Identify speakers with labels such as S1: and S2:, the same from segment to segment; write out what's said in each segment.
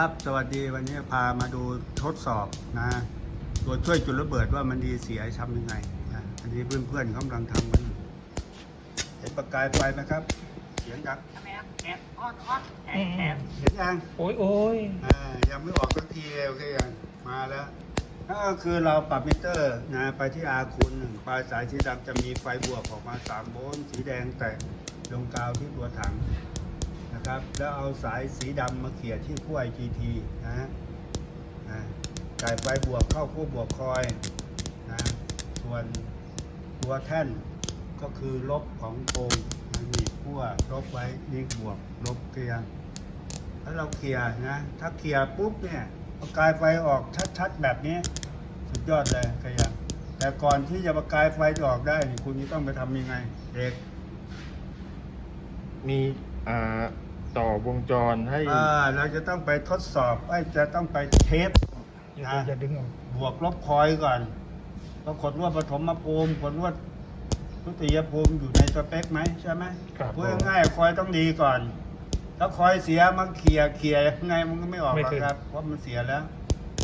S1: ครับ สวัสดีวันนี้พามาดูทดสอบนะตัวช่วยจุดระเบิดว่ามันดีเสียทำยังไงนะอันนี้เพื่อนๆเขากำลังทำกันอยู่เห็นประกายไฟไหมครับ เสียงดัง
S2: แอบแอบออดออดแอบแอบ
S1: เห็นยัง
S3: โอ้ยโอ้ย
S1: อ่ายังไม่ออกสักทีโอเคยังมาแล้วนั่นก็คือเราปรับมิเตอร์นะไปที่อาคูณหนึ่งปลายสายสีดำจะมีไฟบวกออกมา3โวลต์สีแดงแตะลงกาวที่ตัวถัง นะครับ แล้วเอาสายสีดำมาเขี่ยที่ขั้ว IGT นะฮะนะจ่ายไฟบวกเข้าขั้วบวกคอยนะส่วนตัวแท่นก็คือลบของโกงนมีขั้วลบไว้นี่บวกลบเกลียงถ้าเราเคลียนะถ้าเคลียปุ๊บเนี่ยประกายไฟออกชัดๆแบบนี้ สุดยอดเลยขยันแต่ก่อนที่จะประกายไฟออกได้คุณจะต้องไปทำยังไงเด็ก
S3: มีอ่า ต่อวงจรให้
S1: อ่าเราจะต้องไปทดสอบไอ้ยจะต้องไปเทส
S3: อย่า
S1: นะ
S3: จะดึงออก
S1: บวกลบคอยก่อนว่าขดลวดปฐมภูมิขดลวดทุติยภูมิอยู่ในสเปคไหมใช่ไหม
S3: ครับ
S1: พูดง่ายๆคอยต้องดีก่อน ถ้าคอยเสียมันเคลียร์เคลียร์ยังไงมันก็ไม่ออกหรอกครับ เพราะมันเสียแล้ว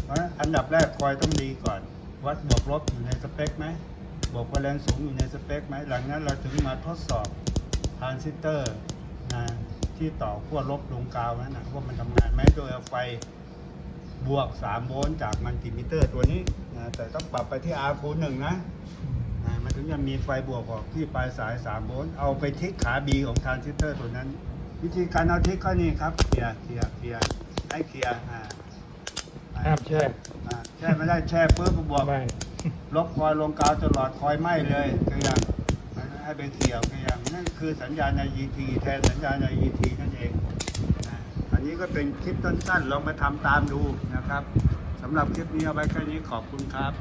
S1: เพราะฉะนั้นอันดับแรกคอยต้องดีก่อน วัดบวกลบอยู่ในสเปคไหมบวกแรงสูงอยู่ในสเปคไหมหลังนั้นเราถึงมาทดสอบทรานซิสเตอร์นะ ที่ต่อขั้วลบลงกาวนั้นนะว่ามันทำงานไหมโดยเอาไฟบวก 3 โวลต์จากมัลติมิเตอร์ตัวนี้นะแต่ต้องปรับไปที่ R คูณหนึ่งนะนะมันถึงจะมีไฟบวกออกที่ปลายสาย 3 โวลต์เอาไปทิศขา B ของทรานซิสเตอร์ตัวนั้น วิธีการเอาทิศก็นี่ครับเคลียร์เคลียร์เคลียร์ให้เคลียร์อ่า
S3: ห้ามแช่
S1: อ่าแช่ไม่ได้แช่ปุ๊บบวก
S3: ไม่
S1: ลบคอยลงกาวตลอดคอยไหม้เลยก็ยัง ให้เป็นเขียวก็ยังนั่นคือสัญญาณใน ET แทนสัญญาณใน ET นั่นเองอันนี้ก็เป็นคลิปสั้นๆลองมาทำตามดูนะครับสำหรับคลิปนี้เอาไว้แค่นี้ขอบคุณครับ